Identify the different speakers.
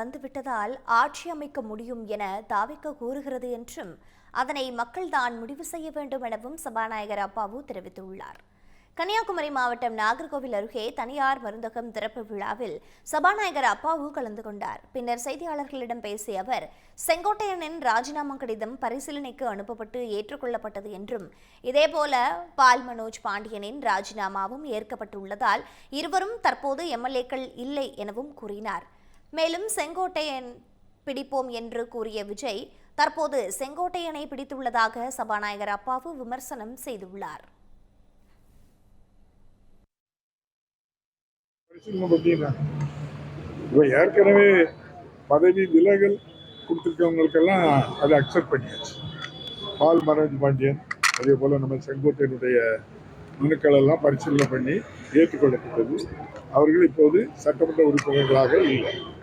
Speaker 1: வந்துவிட்டதால் ஆட்சி அமைக்க முடியும் என தாவிக்க கூறுகிறது என்றும் அதனை மக்கள்தான் முடிவு செய்ய வேண்டும் எனவும் சபாநாயகர் அப்பாவு தெரிவித்துள்ளார் கன்னியாகுமரி மாவட்டம் நாகர்கோவில் அருகே தனியார் மருந்தகம் திறப்பு விழாவில் சபாநாயகர் அப்பாவு கலந்து கொண்டார் பின்னர் செய்தியாளர்களிடம் பேசிய அவர் செங்கோட்டையனின் ராஜினாமா கடிதம் பரிசீலனைக்கு அனுப்பப்பட்டு ஏற்றுக்கொள்ளப்பட்டது என்றும் இதேபோல பால் மனோஜ் பாண்டியனின் ராஜினாமாவும் ஏற்கப்பட்டுள்ளதால் இருவரும் தற்போது எம்எல்ஏக்கள் இல்லை எனவும் கூறினார் மேலும் செங்கோட்டையன் பிடிப்போம் என்று கூறிய விஜய் தற்போது செங்கோட்டையனை பிடித்துள்ளதாக சபாநாயகர் அப்பாவு விமர்சனம் செய்துள்ளார்
Speaker 2: இப்போ ஏற்கனவே பதவி விலகல் கொடுத்துருக்கவங்களுக்கெல்லாம் அதை அக்செப்ட் பண்ணியாச்சு பால் மனோஜ் பாண்டியன் அதே போல் நம்ம செங்கோட்டையினுடைய மனுக்களெல்லாம் பரிசீலனை பண்ணி ஏற்றுக்கொள்ளப்பட்டது அவர்கள் இப்போது சட்டமன்ற உறுப்பினர்களாக இல்லை